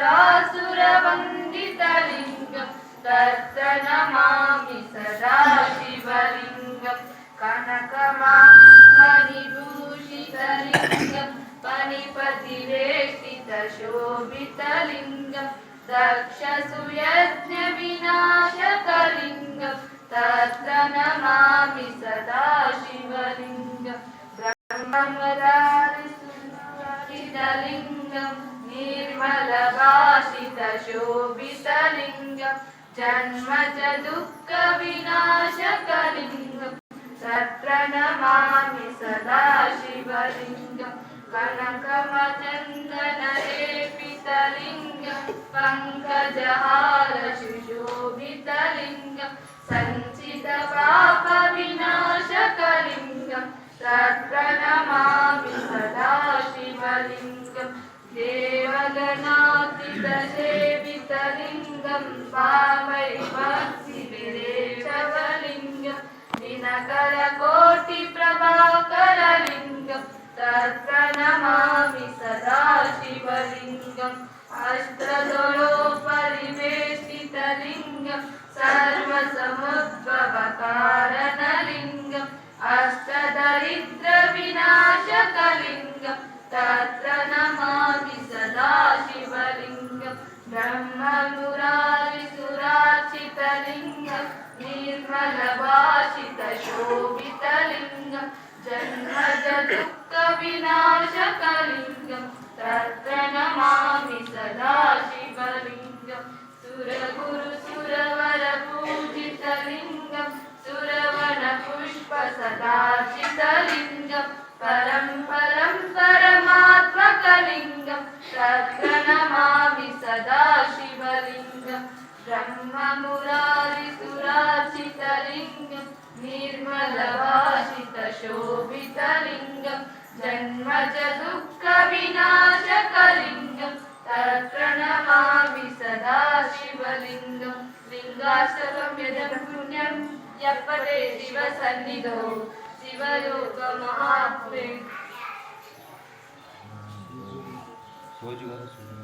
चित्तसुरासुरवन्दितलिङ्गं तत्र नमामि सदा शिवलिङ्गं कनकमालिभूषितलिङ्गं पनिपतिवेष्टितशोभितलिङ्गं दक्षसुयज्ञविनाशकलिङ्गं तत्र नमामि सदा शिवलिङ्गं ब्रह्ममरारिसुलिङ्गं निर्मलभाषितशोभितलिङ्गं जन्म च दुःखविनाशकलिङ्गं तत्र नमामि सदा शिवलिङ्गं कनकमचन्दनलेपितलिङ्गं पङ्कजहार सुशोभितलिङ्गं सर्वसमुद्भवकारणलिङ्गम् अष्टदरिद्रविनाशकलिङ्गं तत्र नमामि सदा शिवलिङ्गं ब्रह्ममुरारिसुरार्चितलिङ्गं निर्मलभाषितशोभितलिङ्गं जन्मज दुःखविनाशकलिङ्गं सदा शिवलिङ्गं दुःखविनाशकलिङ्गं तत्र नमामि सदा शिवलिङ्गं। लिङ्गाष्टकं यजपुण्यं यपते शिवसन्निधौ शिवलोकमहात्मे 我就跟他。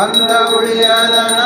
வந்த ஒளியாதன